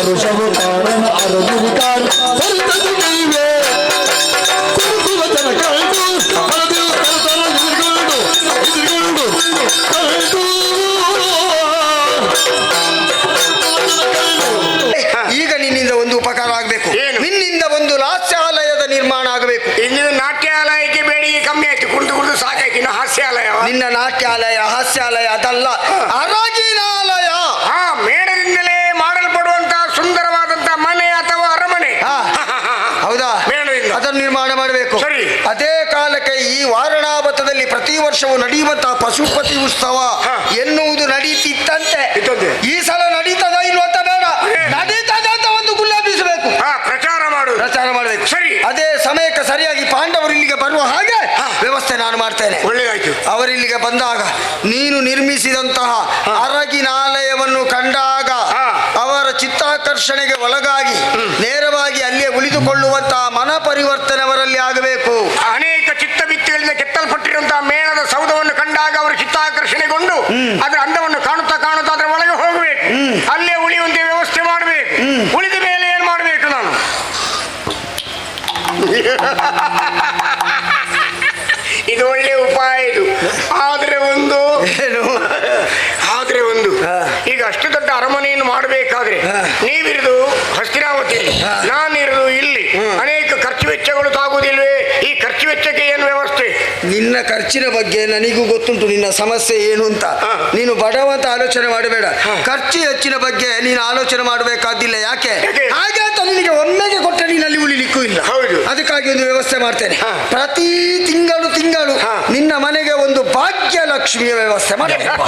ಹರುಷವು ಕಾರಣ ಈಗ ನಿನ್ನಿಂದ ಒಂದು ಉಪಕಾರ ಆಗಬೇಕು. ಏನು? ನಿನ್ನಿಂದ ಒಂದು ಲಾಸ್ಯಾಲಯದ ನಿರ್ಮಾಣ ಆಗಬೇಕು. ಇಂದಿನ ನಾಟ್ಯಾಲಯಕ್ಕೆ ಬೇಡಿಕೆ ಕಮ್ಮಿ ಆಯ್ತು. ಕುಡಿದು ಕುಡಿದು ಸಾಕಾಯ್ತು. ಇನ್ನು ಹಾಸ್ಯಾಲಯ. ನಿನ್ನ ನಾಟ್ಯಾಲಯ ಹಾಸ್ಯಾಲಯ ಅದಲ್ಲ. ಅರಗಿನಾಲಯ ಹೌದಾ. ಅದನ್ನು ನಿರ್ಮಾಣ ಮಾಡಬೇಕು. ಸರಿ. ಅದೇ ಕಾಲಕ್ಕೆ ಈ ವಾರಣಾವತದಲ್ಲಿ ಪ್ರತಿ ವರ್ಷವೂ ನಡೆಯುವಂತಹ ಪಶುಪತಿ ಉತ್ಸವ ಎನ್ನುವುದು ನಡೀತಿತ್ತಂತೆ. ಈ ಸಲ ನಡೀತದ ಇಲ್ವಂತ ಬೇಡ. ನಡೀತದ ಅಂತ ಒಂದು ಹಾ ಪ್ರಚಾರ ಮಾಡು. ಪ್ರಚಾರ ಮಾಡಬೇಕು. ಸರಿ. ಅದೇ ಸಮಯಕ್ಕೆ ಸರಿಯಾಗಿ ಪಾಂಡವರು ಇಲ್ಲಿಗೆ ಬರುವ ಹಾಗೆ ವ್ಯವಸ್ಥೆ ನಾನು ಮಾಡ್ತೇನೆ. ಅವರಿಲ್ಲಿಗೆ ಬಂದಾಗ ನೀನು ನಿರ್ಮಿಸಿದಂತಹ ಅರಗಿನಾಲಯವನ್ನು ಕಂಡಾಗ ಅವರ ಚಿತ್ತಾಕರ್ಷಣೆಗೆ ಒಳಗಾಗಿ ಮನ ಪರಿವರ್ತನೆ ಅವರಲ್ಲಿ ಆಗಬೇಕು. ಅನೇಕ ಚಿತ್ತಭಿತ್ತಿಗಳಿಂದ ಕೆತ್ತಲ್ಪಟ್ಟಿರುವಂತಹ ಮೇಣದ ಸೌಧವನ್ನು ಕಂಡಾಗ ಅವರು ಚಿತ್ತಾಕರ್ಷಣೆಗೊಂಡು ಅದರ ಅಂದವನ್ನು ಕಾಣುತ್ತಾ ಕಾಣುತ್ತಾ ಅದರ ಒಳಗೆ ಹೋಗಬೇಕು. ಅಲ್ಲೇ ಉಳಿಯುವಂತೆ ವ್ಯವಸ್ಥೆ ಮಾಡಬೇಕು. ಉಳಿದ ಮೇಲೆ ಏನ್ ಮಾಡಬೇಕು ನಾನು? ಇದು ಒಳ್ಳೆ ಉಪಾಯ ಇದು. ಆದ್ರೆ ಒಂದು ಏನು? ಆದ್ರೆ ಒಂದು. ಈಗ ಅಷ್ಟು ದೊಡ್ಡ ಅರಮನೆಯನ್ನು ಮಾಡಬೇಕಾದ್ರೆ ನೀವಿರಿದು ಹಸ್ತಿನಾವತಿಯಲ್ಲಿ. ನಾನಿರುದು ಇಲ್ಲಿ ಅನೇಕ ಖರ್ಚು ವೆಚ್ಚಗಳು ತಾಗುವುದಿಲ್ವೇ ಈ ಖರ್ಚು ವೆಚ್ಚಕ್ಕೆ ಏನು ವ್ಯವಸ್ಥೆ ನಿನ್ನ ಖರ್ಚಿನ ಬಗ್ಗೆ ನನಗೂ ಗೊತ್ತುಂಟು ನಿನ್ನ ಸಮಸ್ಯೆ ಏನು ಅಂತ. ನೀನು ಬಡವ ಅಂತ ಆಲೋಚನೆ ಮಾಡಬೇಡ. ಖರ್ಚು ಹೆಚ್ಚಿನ ಬಗ್ಗೆ ನೀನು ಆಲೋಚನೆ ಮಾಡಬೇಕಾದಿಲ್ಲ ಯಾಕೆ? ಹಾಗೆ ಅಂತ ನಿನಗೆ ಒಮ್ಮೆಗೆ ಕೊಟ್ಟರೆ ನೀನು ಅಲ್ಲಿ ಉಳಿಲಿಕ್ಕೂ ಇಲ್ಲ. ಹೌದು. ಅದಕ್ಕಾಗಿ ಒಂದು ವ್ಯವಸ್ಥೆ ಮಾಡ್ತೇನೆ. ಪ್ರತಿ ತಿಂಗಳು ತಿಂಗಳು. ನಿನ್ನ ಮನೆಗೆ ಒಂದು ಭಾಗ್ಯಲಕ್ಷ್ಮಿಯ ವ್ಯವಸ್ಥೆ ಮಾಡಬೇಕು.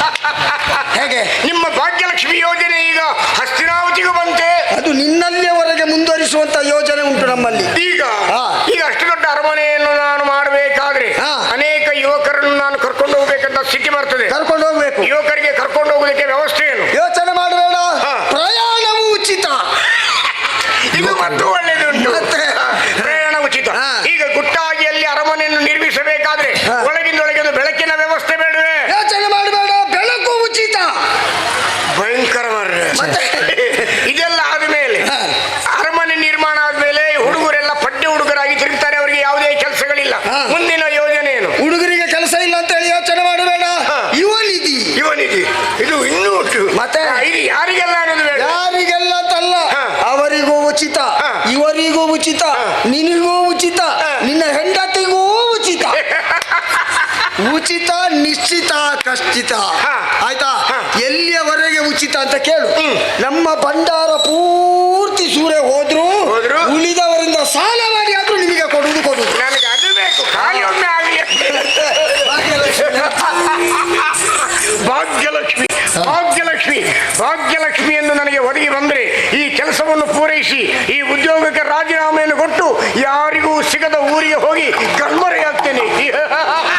ಹೇಗೆ? ನಿಮ್ಮ ಭಾಗ್ಯಲಕ್ಷ್ಮಿ ಯೋಜನೆ ಈಗ ಹಸ್ತಿನಾವತಿಗೂ ಬಂತೆ. ಅದು ನಿನ್ನಲ್ಲಿಯವರೆಗೆ ಮುಂದುವರಿಸುವಂತ ಯೋಜನೆ ಉಂಟು ನಮ್ಮಲ್ಲಿ. ಈಗ ಹಾ. ಈಗ ಅಷ್ಟು ದೊಡ್ಡ ಅರಮನೆಯನ್ನು ನಾನು ಮಾಡಬೇಕಾದ್ರೆ ಹಾ. ಅನೇಕ ಯುವಕರನ್ನು ನಾನು ಕರ್ಕೊಂಡು ಹೋಗ್ಬೇಕಂತ ಸ್ಥಿತಿ ಬರ್ತದೆ. ಕರ್ಕೊಂಡು ಹೋಗ್ಬೇಕು. ಯುವಕರಿಗೆ ಕರ್ಕೊಂಡು ಹೋಗ್ಲಿಕ್ಕೆ ವ್ಯವಸ್ಥೆ ಏನು? ಯೋಚನೆ ಮಾಡಬೇಡ. ಪ್ರಯಾಣವು ಉಚಿತ. ಇದು ಮತ್ತು? ಒಳ್ಳೆಯದುಂಟು ಮತ್ತೆ? ಪ್ರಯಾಣ ಉಚಿತ. ಈಗ ಗುಟ್ಟಾಗಿ ಅಲ್ಲಿ ಅರಮನೆಯನ್ನು ನಿರ್ಮಿಸಬೇಕಾದ್ರೆ ಒಳಗಿಂದ ಒಳಗೆ ಒಂದು ಬೆಳಕಿನ ವ್ಯವಸ್ಥೆ ಬೇಡವೆ? ಯೋಚನೆ ಮಾಡಬೇಡ ಬೆಳಕು ಉಚಿತ. ಭಯಂಕರ ಮತ್ತೆ? ಇದೆಲ್ಲ ಆದ್ಮೇಲೆ. ಅರಮನೆ ನಿರ್ಮಾಣ ಆದ್ಮೇಲೆ ಹುಡುಗರೆಲ್ಲ ಪಡ್ಡೆ ಹುಡುಗರಾಗಿ ತಿರುಗ್ತಾರೆ ಅವರಿಗೆ ಯಾವುದೇ ಕೆಲಸಗಳಿಲ್ಲ. ಮುಂದಿನ ಯೋಜನೆ ಏನು ಹುಡುಗರಿಗೆ ಕೆಲಸ ಇಲ್ಲ ಅಂತ ಹೇಳಿ ಯೋಚನೆ ಮಾಡಬೇಡ ಹಾ. ಇವನಿದಿ ಇವನಿಗೆ ಇದು ಇನ್ನೂ ಉಂಟು ಮತ್ತೆ? ಹಾ, ಇದು ಯಾರಿಗೆಲ್ಲ ಅನ್ನೋದು ಬೇಡ ಯಾರಿಗೆಲ್ಲ ಅಂತಲ್ಲ ಹಾ. ಅವರಿಗೂ ಉಚಿತ ಹಾ. ಇವರಿಗೂ ಉಚಿತ ನಿನಗೂ ಉಚಿತ. ನಿನ್ನ ಹೆಂಡತಿಗೂ ಉಚಿತ ಉಚಿತ ನಿಶ್ಚಿತ ಕಶ್ಚಿತ ಆಯ್ತಾ ಎಲ್ಲಿಯವರೆಗೆ ಉಚಿತ ಅಂತ ಕೇಳು ನಮ್ಮ ಭಂಡಾರ ಪೂರ್ತಿ ಸೂರೆ ಹೋದ್ರು ಹೋದ್ರು? ಉಳಿದವರಿಂದ ಸಾಲ ಉದ್ಯೋಗಕ್ಕೆ ರಾಜೀನಾಮೆಯನ್ನು ಕೊಟ್ಟು ಯಾರಿಗೂ ಸಿಗದ ಊರಿಗೆ ಹೋಗಿ ಕಣ್ಮರೆಯಾಗ್ತೇನೆ